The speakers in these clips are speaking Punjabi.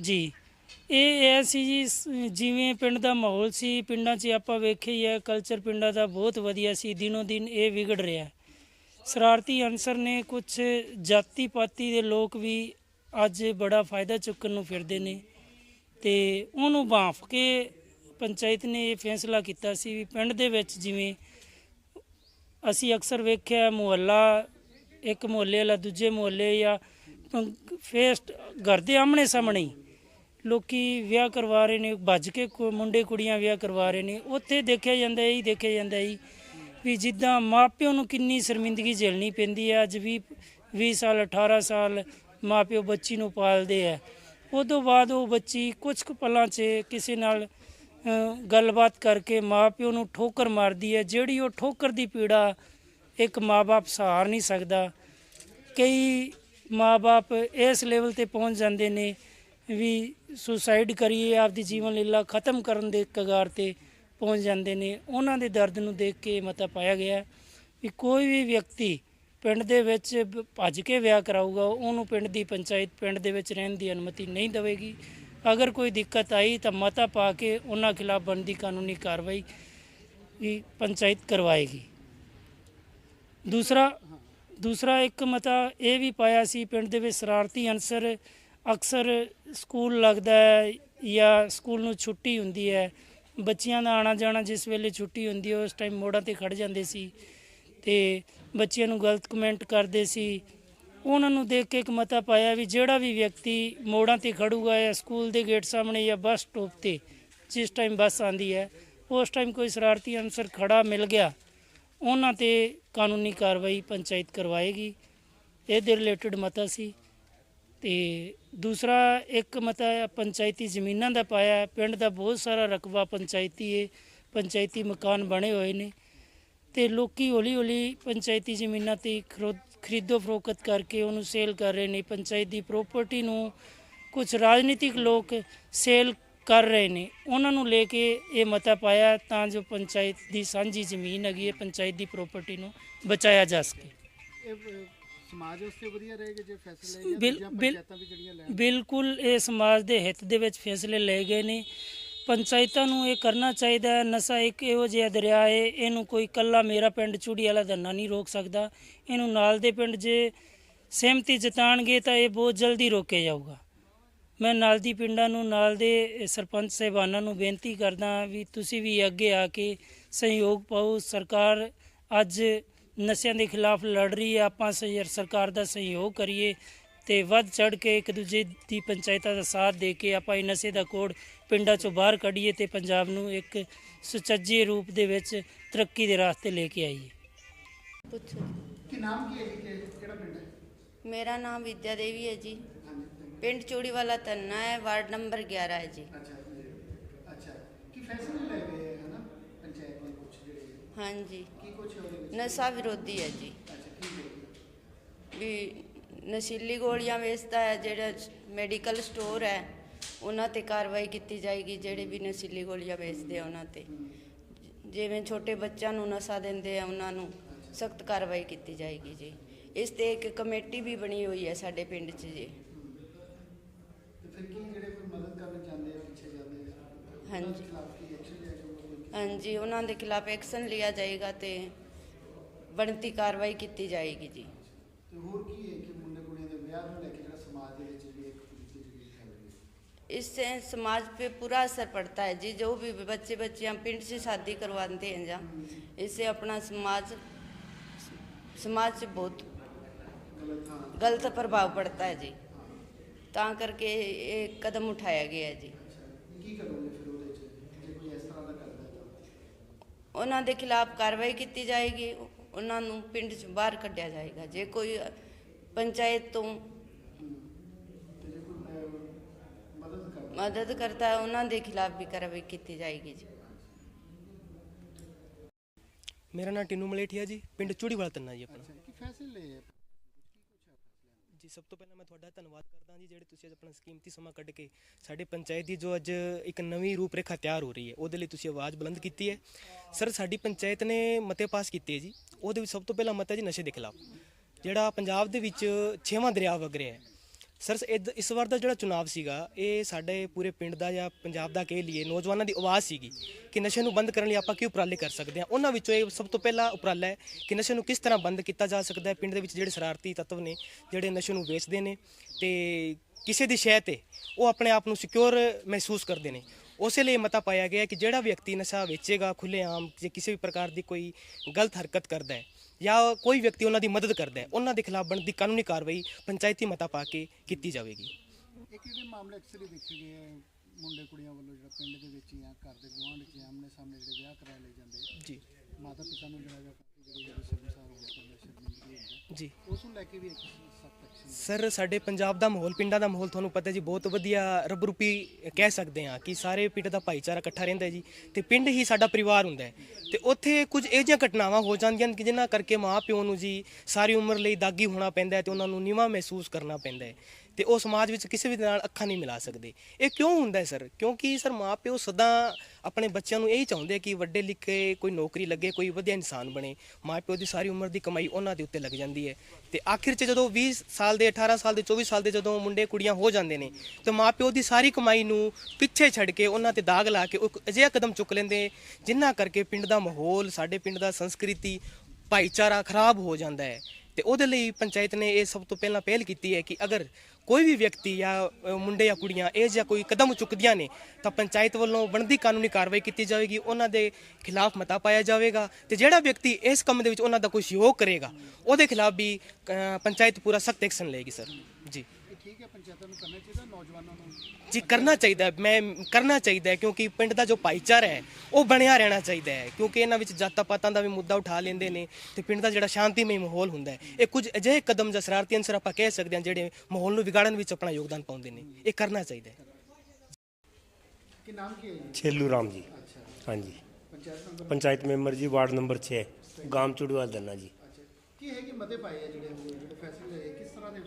ਜੀ ਇਹ ਐ ਸੀ ਜੀ, ਸ- ਜਿਵੇਂ ਪਿੰਡ ਦਾ ਮਾਹੌਲ ਸੀ, ਪਿੰਡਾਂ 'ਚ ਆਪਾਂ ਵੇਖਿਆ ਹੀ ਹੈ ਕਲਚਰ ਪਿੰਡਾਂ ਦਾ ਬਹੁਤ ਵਧੀਆ ਸੀ, ਦਿਨੋ ਦਿਨ ਇਹ ਵਿਗੜ ਰਿਹਾ ਹੈ। ਸ਼ਰਾਰਤੀ ਅਨਸਰ ਨੇ ਕੁਝ ਜਾਤੀ ਪਾਤੀ ਦੇ ਲੋਕ ਵੀ ਅੱਜ ਬੜਾ ਫਾਇਦਾ ਚੁੱਕਣ ਨੂੰ ਫਿਰਦੇ ਨੇ ਤੇ ਉਹਨੂੰ ਬਾਂਫ ਕੇ ਪੰਚਾਇਤ ਨੇ ਇਹ ਫੈਸਲਾ ਕੀਤਾ ਸੀ ਵੀ ਪਿੰਡ ਦੇ ਵਿੱਚ ਜਿਵੇਂ ਅਸੀਂ ਅਕਸਰ ਵੇਖਿਆ ਮੁਹੱਲਾ, ਇੱਕ ਮੁਹੱਲੇ ਵਾਲਾ ਦੂਜੇ ਮੁਹੱਲੇ ਜਾਂ ਫੇਸਟ ਘਰ ਦੇ ਆਮਣੇ ਸਾਹਮਣੇ ਹੀ ਲੋਕੀ ਵਿਆਹ ਕਰਵਾ ਰਹੇ ਨੇ ਭੱਜ ਕੇ ਕੁ- ਮੁੰਡੇ ਕੁੜੀਆਂ ਵਿਆਹ ਕਰਵਾ ਰਹੇ ਨੇ। ਉੱਥੇ ਦੇਖਿਆ ਜਾਂਦਾ ਇਹੀ ਦੇਖਿਆ ਜਾਂਦਾ ਜੀ ਵੀ ਜਿੱਦਾਂ ਮਾਪਿਓ ਨੂੰ ਕਿੰਨੀ ਸ਼ਰਮਿੰਦਗੀ ਝੇਲਣੀ ਪੈਂਦੀ ਹੈ। ਅੱਜ ਵੀ 20 ਸਾਲ 18 ਸਾਲ ਮਾਪਿਓ ਬੱਚੀ ਨੂੰ ਪਾਲਦੇ ਆ। ਉਦੋਂ ਬਾਅਦ ਉਹ ਬੱਚੀ ਕੁਝ ਕੁ ਪਲਾਂ 'ਚ ਕਿਸੇ ਨਾਲ ਅ, ਗੱਲਬਾਤ ਕਰਕੇ ਮਾਪਿਓ ਨੂੰ ਠੋਕਰ ਮਾਰਦੀ ਹੈ। ਜਿਹੜੀ ਉਹ ਠੋਕਰ ਦੀ ਪੀੜਾ ਇੱਕ ਮਾਪੇ ਸਹਾਰ ਨਹੀਂ ਸਕਦਾ। ਕਈ ਮਾਪੇ ਇਸ ਲੈਵਲ ਤੇ ਪਹੁੰਚ ਜਾਂਦੇ ਨੇ ਵੀ ਸੁਸਾਈਡ ਕਰੀਏ, ਆਪਦੀ ਜੀਵਨ ਲੀਲਾ ਖਤਮ ਕਰਨ ਦੇ ਕਗਾਰ ਤੇ ਪਹੁੰਚ ਜਾਂਦੇ ਨੇ। ਉਹਨਾਂ ਦੇ ਦਰਦ ਨੂੰ ਦੇਖ ਕੇ ਮਤਾ ਪਾਇਆ ਗਿਆ ਵੀ ਕੋਈ ਵੀ ਵਿਅਕਤੀ ਪਿੰਡ ਦੇ ਵਿੱਚ ਭੱਜ ਕੇ ਵਿਆਹ ਕਰਾਊਗਾ, ਉਹਨੂੰ ਪਿੰਡ ਦੀ ਪੰਚਾਇਤ ਪਿੰਡ ਦੇ ਵਿੱਚ ਰਹਿਣ ਦੀ ਅਨੁਮਤੀ ਨਹੀਂ ਦੇਵੇਗੀ। ਅਗਰ ਕੋਈ ਦਿੱਕਤ ਆਈ ਤਾਂ ਮਤਾ ਪਾ ਕੇ ਉਹਨਾਂ ਖਿਲਾਫ ਬਣਦੀ ਕਾਨੂੰਨੀ ਕਾਰਵਾਈ ਵੀ ਪੰਚਾਇਤ ਕਰਵਾਏਗੀ। ਦੂਸਰਾ ਦੂਸਰਾ ਇੱਕ ਮਤਾ ਇਹ ਵੀ ਪਾਇਆ ਸੀ, ਪਿੰਡ ਦੇ ਵਿੱਚ ਸ਼ਰਾਰਤੀ ਅਨਸਰ ਅਕਸਰ ਸਕੂਲ ਲੱਗਦਾ ਹੈ ਜਾਂ ਸਕੂਲ ਨੂੰ ਛੁੱਟੀ ਹੁੰਦੀ ਹੈ। ਬੱਚਿਆਂ ਦਾ ਆਣਾ ਜਾਣਾ ਜਿਸ ਵੇਲੇ ਛੁੱਟੀ ਹੁੰਦੀ ਹੈ, ਉਸ ਟਾਈਮ ਮੋੜਾਂ ਤੇ ਖੜ ਜਾਂਦੇ ਸੀ ਤੇ ਬੱਚਿਆਂ ਨੂੰ ਗਲਤ ਕਮੈਂਟ ਕਰਦੇ ਸੀ। ਉਹਨਾਂ ਨੂੰ ਦੇਖ ਕੇ ਇੱਕ ਮਤਾ ਪਾਇਆ ਵੀ ਜਿਹੜਾ ਵੀ ਵਿਅਕਤੀ ਮੋੜਾਂ ਤੇ ਖੜੂਗਾ ਜਾਂ ਸਕੂਲ ਦੇ ਗੇਟ ਸਾਹਮਣੇ ਜਾਂ ਬੱਸ ਸਟੋਪ ਤੇ, ਜਿਸ ਟਾਈਮ ਬੱਸ ਆਂਦੀ ਹੈ, ਉਸ ਟਾਈਮ ਕੋਈ ਸ਼ਰਾਰਤੀ ਅਨਸਰ ਖੜਾ ਮਿਲ ਗਿਆ, ਉਹਨਾਂ ਤੇ ਕਾਨੂੰਨੀ ਕਾਰਵਾਈ ਪੰਚਾਇਤ ਕਰਵਾਏਗੀ। ਇਹਦੇ ਰਿਲੇਟਡ ਮਤਾ ਸੀ। ਤੇ ਦੂਸਰਾ ਇੱਕ ਮਤਾ ਪੰਚਾਇਤੀ ਜ਼ਮੀਨਾਂ ਦਾ ਪਾਇਆ, ਪਿੰਡ ਦਾ ਬਹੁਤ ਸਾਰਾ ਰਕਬਾ ਪੰਚਾਇਤੀ ਹੈ ਪੰਚਾਇਤੀ ਮਕਾਨ ਬਣੇ ਹੋਏ ਨੇ ਤੇ ਲੋਕੀ ਹੌਲੀ ਹੌਲੀ ਪੰਚਾਇਤੀ ਜ਼ਮੀਨਾਂ ਤੇ ਖਰੋ- ਖਰੀਦੋ ਫਰੋਖਤ ਕਰਕੇ ਉਹਨੂੰ ਸੇਲ ਕਰ ਰਹੇ ਨੇ, ਪੰਚਾਇਤ ਦੀ ਪ੍ਰਾਪਰਟੀ ਨੂੰ ਕੁਝ ਰਾਜਨੀਤਿਕ ਲੋਕ ਸੇਲ ਕਰ ਰਹੇ ਨੇ, ਉਹਨਾਂ ਨੂੰ ਲੈ ਕੇ ਇਹ ਮਤਾ ਪਾਇਆ ਤਾਂ ਜੋ ਪੰਚਾਇਤ ਦੀ ਸਾਂਝੀ ਜ਼ਮੀਨ ਹੈਗੀ ਹੈ, ਪੰਚਾਇਤ ਦੀ ਪ੍ਰਾਪਰਟੀ ਨੂੰ ਬਚਾਇਆ ਜਾ ਸਕੇ। ਸਮਾਜ ਵਾਸਤੇ ਵਧੀਆ ਰਹੇਗਾ ਜੇ ਫੈਸਲੇ ਜਾਂ ਬਿਲ- ਪੰਚਾਇਤਾਂ ਵੀ ਜਿਹੜੀਆਂ ਲੈਣ। ਬਿਲਕੁਲ ਇਹ ਸਮਾਜ ਦੇ ਹਿੱਤ ਦੇ ਵਿੱਚ ਫੈਸਲੇ ਲਏ ਗਏ ਨੇ। ਪੰਚਾਇਤਾਂ ਨੂੰ ਇਹ ਕਰਨਾ ਚਾਹੀਦਾ ਹੈ। ਨਸ਼ਾ ਇੱਕ ਇਹੋ ਜਿਹਾ ਦਰਿਆ ਹੈ ਇਹਨੂੰ ਕੋਈ ਕੱਲਾ ਮੇਰਾ ਪਿੰਡ ਚੂੜੀ ਵਾਲਾ ਧੰਨਾ ਨਹੀਂ ਰੋਕ ਸਕਦਾ। ਇਹਨੂੰ ਨਾਲ ਦੇ ਪਿੰਡ ਜੇ ਸਹਿਮਤੀ ਜਤਾਣਗੇ ਤਾਂ ਇਹ ਬਹੁਤ ਜਲਦੀ ਰੋਕਿਆ ਜਾਊਗਾ। ਮੈਂ ਨਾਲ ਦੀ ਪਿੰਡਾਂ ਨੂੰ ਨਾਲ ਦੇ ਸਰਪੰਚ ਸਾਹਿਬਾਨਾਂ ਨੂੰ ਬੇਨਤੀ ਕਰਦਾ ਵੀ ਤੁਸੀਂ ਵੀ ਅੱਗੇ ਆ ਕੇ ਸਹਿਯੋਗ ਪਾਓ। ਸਰਕਾਰ ਅੱਜ ਨਸ਼ਿਆਂ ਦੇ ਖਿਲਾਫ ਲੜ ਰਹੀ ਹੈ। ਆਪਾਂ ਸਹਿ- ਸਰਕਾਰ ਦਾ ਸਹਿਯੋਗ ਕਰੀਏ ਤੇ ਵੱਧ ਚੜ ਕੇ ਇੱਕ ਦੂਜੇ ਦੀ ਪੰਚਾਇਤਾਂ ਦਾ ਸਾਥ ਦੇ ਕੇ ਆਪਾਂ ਇਹ ਨਸ਼ੇ ਦਾ ਕੋੜ ਪਿੰਡਾਂ ਚੋਂ ਬਾਹਰ ਕੱਢੀਏ ਤੇ ਪੰਜਾਬ ਨੂੰ ਇੱਕ ਸੁਚੱਜੇ ਰੂਪ ਦੇ ਵਿੱਚ ਤਰੱਕੀ ਦੇ ਰਾਸਤੇ ਲੈ ਕੇ ਆਈਏ। ਪੁੱਛੋ ਕੀ ਨਾਮ ਕੀ ਹੈ ਜੀ? ਕਿ- ਕਿਹੜਾ ਪਿੰਡ ਹੈ? ਮੇਰਾ ਨਾਮ ਵਿਦਿਆ ਦੇਵੀ ਹੈ ਜੀ। ਪਿੰਡ ਚੂੜੀ ਵਾਲਾ ਤੰਨਾ ਹੈ ਵਾਰਡ ਨੰਬਰ 11 ਹੈ ਜੀ। ਅੱਛਾ ਜੀ। ਅੱਛਾ। ਕੀ ਫੈਸਲੇ ਲੈ ਗਏ ਹੈ ਨਾ ਪੰਚਾਇਤ ਨੇ ਕੁਝ ਜਿਹੜੇ ਹਾਂਜੀ। ਕੀ ਕੁਝ ਨਸ਼ਾ ਵਿਰੋਧੀ ਹੈ ਜੀ। ਵੀ ਨਸ਼ੀਲੀ ਗੋਲੀਆਂ ਵੇਚਦਾ ਹੈ ਜਿਹੜਾ ਮੈਡੀਕਲ ਸਟੋਰ ਹੈ ਉਹਨਾਂ ਤੇ ਕਾਰਵਾਈ ਕੀਤੀ ਜਾਏਗੀ ਜਿਹੜੇ ਵੀ ਨਸ਼ੀਲੀ ਗੋਲੀਆਂ ਵੇਚਦੇ ਆ ਉਹਨਾਂ ਤੇ। ਜਿਵੇਂ ਛੋਟੇ ਬੱਚਿਆਂ ਨੂੰ ਨਸ਼ਾ ਦਿੰਦੇ ਆ ਉਹਨਾਂ ਨੂੰ ਸਖਤ ਕਾਰਵਾਈ ਕੀਤੀ ਜਾਏਗੀ ਜੀ। ਇਸ ਤੇ ਇੱਕ ਕਮੇਟੀ ਵੀ ਬਣੀ ਹੋਈ ਹੈ ਸਾਡੇ ਪਿੰਡ 'ਚ ਜੀ। ਹਾਂਜੀ। ਹਾਂਜੀ ਉਹਨਾਂ ਦੇ ਖਿਲਾਫ ਐਕਸ਼ਨ ਲਿਆ ਜਾਏਗਾ ਤੇ ਬਣਤੀ ਕਾਰਵਾਈ ਕੀਤੀ ਜਾਏਗੀ ਜੀ ਤੇ ਹੋਰ ਕੀ ਹੈ ਕਿ ਮੁੰਡੇ ਕੁੜੀਆਂ ਦੇ ਵਿਆਹ ਨੂੰ ਲੈ ਕੇ ਜਿਹੜਾ ਸਮਾਜ ਦੇ ਵਿੱਚ ਜਿਹੜੀ ਇੱਕ ਕੁਰੀਤੀ ਜਿਹੜੀ ਫੈਲ ਰਹੀ ਹੈ इससे समाज पे पूरा असर पड़ता है जी जो भी बच्चे बच्चियां पिंड से शादी करवाते हैं जहाँ इससे अपना समाज समाज से बहुत ਗਲਤ ਹਾਂ गलत प्रभाव पड़ता है जी ਤਾਂ ਕਰਕੇ ਇਹ ਕਦਮ ਉਠਾਇਆ ਗਿਆ ਹੈ ਜੀ ਕੀ ਕਰੋਗੇ ਫਿਰ ਉਹਦੇ ਚ ਉਹਨਾਂ ਨੂੰ ਪਿੰਡ ਚ ਬਾਹਰ ਕੱਢਿਆ ਜਾਏਗਾ। ਜੇ ਕੋਈ ਪੰਚਾਇਤ ਤੋਂ ਮਦਦ ਕਰਦਾ ਮਦਦ ਕਰਤਾ ਹੈ ਉਹਨਾਂ ਦੇ ਖਿਲਾਫ ਵੀ ਕਾਰਵਾਈ ਕੀਤੀ ਜਾਏਗੀ ਜੀ। ਮੇਰਾ ਨਾਮ ਟਿੰਨੂ ਮਲੇਠੀਆ ਜੀ ਪਿੰਡ ਚੂੜੀਵਾਲਾ ਤੰਨਾ ਜੀ ਆਪਣਾ। ਅੱਛਾ ਕੀ ਫੈਸਲੇ ਲਏ ਆ? ਜੀ ਸਭ ਤੋਂ ਪਹਿਲਾਂ ਮੈਂ ਤੁਹਾਡਾ ਧੰਨਵਾਦ ਕਰਦਾ ਜੀ, ਜਿਹੜੇ ਤੁਸੀਂ ਅੱਜ ਆਪਣਾ ਕੀਮਤੀ ਸਮਾਂ ਕੱਢ ਕੇ ਸਾਡੇ ਪੰਚਾਇਤ ਦੀ ਜੋ ਅੱਜ ਇੱਕ ਨਵੀਂ ਰੂਪਰੇਖਾ ਤਿਆਰ ਹੋ ਰਹੀ ਹੈ, ਉਹਦੇ ਲਈ ਤੁਸੀਂ ਆਵਾਜ਼ ਬੁਲੰਦ ਕੀਤੀ ਹੈ। ਸਰ ਸਾਡੀ ਪੰਚਾਇਤ ਨੇ ਮਤੇ ਪਾਸ ਕੀਤੇ ਜੀ, ਉਹਦੇ ਵਿੱਚ ਸਭ ਤੋਂ ਪਹਿਲਾਂ ਮਤਾ ਜੀ ਨਸ਼ੇ ਦੇ ਖਿਲਾਫ, ਜਿਹੜਾ ਪੰਜਾਬ ਦੇ ਵਿੱਚ ਛੇਵਾਂ ਦਰਿਆ ਵਗ ਰਿਹਾ ਹੈ। ਸਰ ਇਦ- ਇਸ ਵਾਰ ਦਾ ਜਿਹੜਾ ਚੁਣਾਵ ਸੀਗਾ, ਇਹ ਸਾਡੇ ਪੂਰੇ ਪਿੰਡ ਦਾ ਜਾਂ ਪੰਜਾਬ ਦਾ ਕਹਿ ਲਈਏ, ਨੌਜਵਾਨਾਂ ਦੀ ਆਵਾਜ਼ ਸੀਗੀ ਕਿ ਨਸ਼ੇ ਨੂੰ ਬੰਦ ਕਰਨ ਲਈ ਆਪਾਂ ਕੀ ਉਪਰਾਲੇ ਕਰ ਸਕਦੇ ਹਾਂ। ਉਹਨਾਂ ਵਿੱਚੋਂ ਇਹ ਸਭ ਤੋਂ ਪਹਿਲਾ ਉਪਰਾਲਾ ਹੈ ਕਿ ਨਸ਼ੇ ਨੂੰ ਕਿਸ ਤਰ੍ਹਾਂ ਬੰਦ ਕੀਤਾ ਜਾ ਸਕਦਾ ਹੈ। ਪਿੰਡ ਦੇ ਵਿੱਚ ਜਿਹੜੇ ਸ਼ਰਾਰਤੀ ਤੱਤਵ ਨੇ, ਜਿਹੜੇ ਨਸ਼ੇ ਨੂੰ ਵੇਚਦੇ ਨੇ, ਤੇ ਕਿਸੇ ਦੀ ਸ਼ਹਿ ਤੇ ਉਹ ਆਪਣੇ ਆਪ ਨੂੰ ਸਿਕਿਉਰ ਮਹਿਸੂਸ ਕਰਦੇ ਨੇ। ਉਸੇ ਲਈ ਮਤਾ ਪਾਇਆ ਗਿਆ ਕਿ ਜਿਹੜਾ ਵਿਅਕਤੀ ਨਸ਼ਾ ਵੇਚੇਗਾ ਖੁੱਲ੍ਹੇਆਮ ਜੇ ਕਿਸੇ ਵੀ ਪ੍ਰਕਾਰ ਦੀ ਕੋਈ ਗਲਤ ਹਰਕਤ ਕਰਦਾ ਹੈ ਜਾਂ ਕੋਈ ਵਿਅਕਤੀ ਉਹਨਾਂ ਦੀ ਮਦਦ ਕਰਦਾ ਹੈ ਉਹਨਾਂ ਦੇ ਖਿਲਾਫ ਬਣਦੀ ਕਾਨੂੰਨੀ ਕਾਰਵਾਈ ਪੰਚਾਇਤੀ ਮਤਾ ਪਾ ਕੇ ਕੀਤੀ ਜਾਵੇਗੀ। ਇਹ ਕਿਹੜੇ ਮਾਮਲੇ ਅਕਸਰ ਹੀ ਦੇਖੇ ਗਏ ਆ, ਮੁੰਡੇ ਕੁੜੀਆਂ ਵੱਲੋਂ ਜਿਹੜਾ ਪਿੰਡ ਦੇ ਵਿੱਚ ਜਾਂ ਘਰ ਦੇ ਗੁਆਂਢ 'ਚ ਆਮਨੇ ਸਾਹਮਣੇ ਜਿਹੜੇ ਵਿਆਹ ਕਰਾ ਲਏ ਜਾਂਦੇ ਜੀ। ਮਾਤਾ ਪਿਤਾ ਨੂੰ ਜਿਹੜਾ ਹੈਗਾ ਕਾਫੀ ਜਿਹੜੀ ਜੀ। ਉਸ ਨੂੰ ਲੈ ਕੇ ਵੀ ਇੱਕ ਸਰ, ਸਾਡੇ ਪੰਜਾਬ ਦਾ ਮਾਹੌਲ, ਪਿੰਡਾਂ ਦਾ ਮਾਹੌਲ ਤੁਹਾਨੂੰ ਪਤਾ ਜੀ, ਬਹੁਤ ਵਧੀਆ ਰੱਬ ਰੂਪੀ ਕਹਿ ਸਕਦੇ ਹਾਂ ਕਿ ਸਾਰੇ ਪਿੰਡ ਦਾ ਭਾਈਚਾਰਾ ਇਕੱਠਾ ਰਹਿੰਦਾ ਜੀ ਤੇ ਪਿੰਡ ਹੀ ਸਾਡਾ ਪਰਿਵਾਰ ਹੁੰਦਾ ਹੈ। ਤੇ ਉੱਥੇ ਕੁਝ ਇਹੋ ਜਿਹੀਆਂ ਘਟਨਾਵਾਂ ਹੋ ਜਾਂਦੀਆਂ ਨੇ ਕਿ ਜਿਨ੍ਹਾਂ ਕਰਕੇ ਮਾਂ ਪਿਓ ਨੂੰ ਜੀ ਸਾਰੀ ਉਮਰ ਲਈ ਦਾਗੀ ਹੋਣਾ ਪੈਂਦਾ ਹੈ ਤੇ ਉਹਨਾਂ ਨੂੰ ਨੀਵਾਂ ਮਹਿਸੂਸ ਕਰਨਾ ਪੈਂਦਾ ਹੈ। ਤੇ ਉਹ ਸਮਾਜ ਵਿੱਚ ਕਿਸੇ ਵੀ ਨਾਲ ਅੱਖਾਂ ਨਹੀਂ ਮਿਲਾ ਸਕਦੇ। ਇਹ ਕਿਉਂ ਹੁੰਦਾ ਹੈ ਸਰ? ਕਿਉਂਕਿ ਸਰ ਮਾਂ ਪਿਓ ਸਦਾ ਆਪਣੇ ਬੱਚਿਆਂ ਨੂੰ ਇਹੀ ਚਾਹੁੰਦੇ ਕਿ ਵੱਡੇ ਲਿਖੇ, ਕੋਈ ਨੌਕਰੀ ਲੱਗੇ, ਕੋਈ ਵਧੀਆ ਇਨਸਾਨ ਬਣੇ। ਮਾਂ ਪਿਓ ਦੀ ਸਾਰੀ ਉਮਰ ਦੀ ਕਮਾਈ ਉਹਨਾਂ ਦੇ ਉੱਤੇ ਲੱਗ ਜਾਂਦੀ ਹੈ। ਤੇ ਆਖਿਰ 'ਚ ਜਦੋਂ 20 ਸਾਲ ਦੇ 18 ਸਾਲ ਦੇ 24 ਸਾਲ ਦੇ ਜਦੋਂ ਮੁੰਡੇ, ਕੁੜੀਆਂ ਹੋ ਜਾਂਦੇ ਨੇ, ਤੇ ਮਾਂ ਪਿਓ ਦੀ ਸਾਰੀ ਕਮਾਈ ਨੂੰ ਪਿੱਛੇ ਛੱਡ ਕੇ ਉਹਨਾਂ ਤੇ ਦਾਗ ਲਾ ਕੇ ਉਹ ਇੱਕ ਅਜਿਹਾ ਕਦਮ ਚੁੱਕ ਲੈਂਦੇ ਜਿਨ੍ਹਾਂ ਕਰਕੇ ਪਿੰਡ ਦਾ ਮਾਹੌਲ, ਸਾਡੇ ਪਿੰਡ ਦਾ ਸੰਸਕ੍ਰਿਤੀ, ਭਾਈਚਾਰਾ ਖਰਾਬ ਹੋ ਜਾਂਦਾ ਹੈ। ਤੇ ਉਹਦੇ ਲਈ ਪੰਚਾਇਤ ਨੇ ਇਹ ਸਭ ਤੋਂ ਪਹਿਲਾਂ ਪਹਿਲ ਕੀਤੀ ਹੈ ਕਿ ਅਗਰ ਕੋਈ ਵੀ ਵਿਅਕਤੀ ਜਾਂ ਮੁੰਡੇ ਜਾਂ ਕੁੜੀਆਂ, ਇਹ ਜਿਹਾ ਕੋਈ ਕਦਮ ਚੁੱਕਦੀਆਂ ਨੇ, ਤਾਂ ਪੰਚਾਇਤ ਵੱਲੋਂ ਬਣਦੀ ਕਾਨੂੰਨੀ ਕਾਰਵਾਈ ਕੀਤੀ ਜਾਵੇਗੀ, ਉਹਨਾਂ ਦੇ ਖਿਲਾਫ ਮਤਾ ਪਾਇਆ ਜਾਵੇਗਾ ਤੇ ਜਿਹੜਾ ਵਿਅਕਤੀ ਇਸ ਕੰਮ ਦੇ ਵਿੱਚ ਉਹਨਾਂ ਦਾ ਕੋਈ ਸਹਿਯੋਗ ਕਰੇਗਾ, ਉਹਦੇ ਖਿਲਾਫ ਵੀ ਪੰਚਾਇਤ ਪੂਰਾ ਸਖਤ ਐਕਸ਼ਨ ਲਏਗੀ, ਸਰ। ਜੀ। ਠੀਕ ਹੈ ਪੰਚਾਇਤਾਂ ਨੂੰ ਕਰਨਾ ਚਾਹੀਦਾ ਨੌਜਵਾਨਾਂ ਨੂੰ? ਜੀ ਕਰਨਾ ਚਾਹੀਦਾ ਹੈ, ਮੈਂ ਕਰਨਾ ਚਾਹੀਦਾ ਹੈ ਕਿਉਂਕਿ ਪਿੰਡ ਦਾ ਜੋ ਭਾਈਚਾਰਾ ਹੈ ਉਹ ਬਣਿਆ ਰਹਿਣਾ ਚਾਹੀਦਾ ਹੈ। ਕਿਉਂਕਿ ਇਹਨਾਂ ਵਿੱਚ ਜਾਤਾਂ ਪਾਤਾਂ ਦਾ ਵੀ ਮੁੱਦਾ ਉਠਾ ਲੈਂਦੇ ਨੇ ਤੇ ਪਿੰਡ ਦਾ ਜਿਹੜਾ ਸ਼ਾਂਤੀਮਈ ਮਾਹੌਲ ਹੁੰਦਾ ਹੈ ਇਹ ਕੁਝ ਅਜਿਹੇ ਕਦਮ ਜਾਂ ਸ਼ਰਾਰਤੀ ਅੰਸਰ ਆਪਾਂ ਕਹਿ ਸਕਦੇ ਹਾਂ ਜਿਹੜੇ ਮਾਹੌਲ ਨੂੰ ਵਿਗਾੜਨ ਵਿੱਚ ਆਪਣਾ ਯੋਗਦਾਨ ਪਾਉਂਦੇ ਨੇ। ਇਹ ਕਰਨਾ ਚਾਹੀਦਾ ਹੈ। ਕਿ ਨਾਮ ਕੀ ਹੈ ਜੀ? ਛੇਲੂ ਰਾਮ ਜੀ। ਅੱਛਾ। ਹਾਂਜੀ। ਪੰਚਾਇਤ ਮੈਂਬਰ? ਪੰਚਾਇਤ ਮੈਂਬਰ ਜੀ ਵਾਰਡ ਨੰਬਰ 6 ਗਾਮ ਚੁੜਵਾਲ ਦੰਨਾ ਜੀ। ਅੱਛਾ। ਕੀ ਹੈ ਕਿ ਮਤੇ ਪਾਏ ਆ ਜਿਹੜੇ ਫੈਸਲੇ ਲਏ? ਕਿਸ ਤਰ੍ਹਾਂ ਦੇ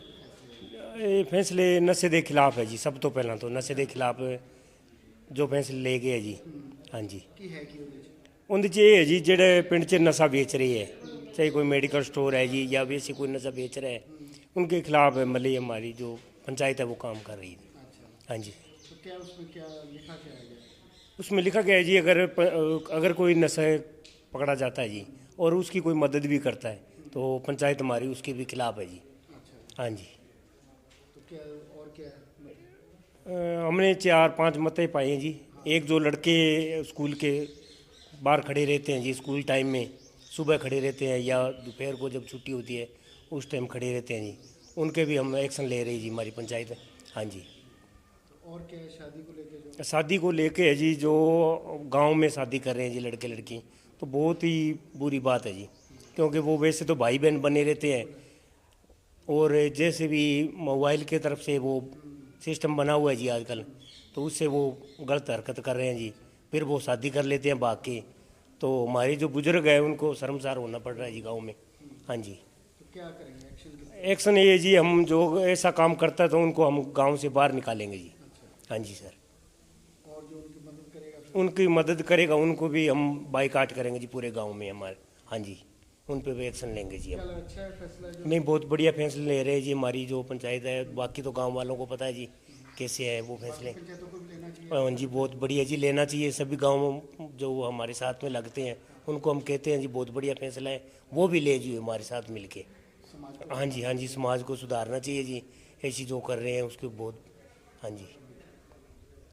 ਇਹ ਫੈਸਲੇ ਨਸ਼ੇ ਦੇ ਖਿਲਾਫ ਹੈ ਜੀ ਸਭ ਤੋਂ ਪਹਿਲਾਂ ਤੋਂ ਨਸ਼ੇ ਦੇ ਖਿਲਾਫ ਜੋ ਫੈਸਲੇ ਲਏ ਗਏ ਹੈ ਜੀ ਹਾਂਜੀ ਕੀ ਹੈ ਕਿ ਉਹਦੇ 'ਚ ਉਹਦੇ 'ਚ ਇਹ ਹੈ ਜੀ ਜਿਹੜੇ ਪਿੰਡ 'ਚ ਨਸ਼ਾ ਵੇਚ ਰਹੇ ਹੈ ਚਾਹੇ कोई मेडिकल स्टोर है जी या वैसे कोई नशा बेच रहा है उनके खिलाफ मतलब ये हमारी जो पंचायत है वो काम कर रही है अच्छा हाँ जी तो क्या उसमें क्या लिखा क्या है गया उसमें लिखा गया है जी अगर प- अगर कोई नशा पकड़ा जाता है जी और उसकी कोई मदद भी करता है तो पंचायत हमारी उसके भी खिलाफ है जी अच्छा हाँ जी तो क्या और क्या? है हमने चार पाँच मतें पाए हैं जी। एक जो लड़के स्कूल के बाहर खड़े रहते हैं जी स्कूल टाइम में सुबह खड़े रहते हैं या दोपहर को जब छुट्टी होती है उस टाइम खड़े रहते हैं जी। उनके भी हम एक्शन ले रही है जी हमारी पंचायत। हाँ जी। और क्या है शादी को लेके शादी को लेके है जी जो गाँव में शादी कर रहे हैं जी लड़के लड़की तो बहुत ही बुरी बात है जी। क्योंकि वो वैसे तो भाई बहन बने रहते हैं और जैसे भी मोबाइल की तरफ़ से वो सिस्टम बना हुआ है जी आजकल तो उससे वो गलत हरकत कर रहे हैं जी। फिर वो शादी कर लेते हैं भाग के। तो हमारे जो बुज़ुर्ग हैं उनको शर्मसार होना पड़ रहा है जी गाँव में। हाँ जी। तो क्या करेंगे? एक्शन ये जी हम जो ऐसा काम करता है तो उनको हम गाँव से बाहर निकालेंगे जी। हाँ जी सर। और जो उनकी मदद करेगा उनकी मदद करेगा उनको भी हम बाइकाट करेंगे जी पूरे गाँव में हमारे। हाँ जी। उन पर भी एक्शन लेंगे जी हम। अच्छा नहीं बहुत बढ़िया फैसले ले रहे हैं जी हमारी जो पंचायत है। बाकी तो गाँव वालों को पता है जी कैसे है वो फैसले। हाँ जी बहुत बढ़िया जी लेना चाहिए। सभी गाँव जो हमारे साथ में लगते हैं उनको हम कहते हैं जी बहुत बढ़िया फैसला है। वो भी ले जी हमारे साथ मिल के हाँ जी हाँ जी समाज को सुधारना चाहिए जी। ऐसी जो कर रहे हैं उसके बहुत हाँ जी।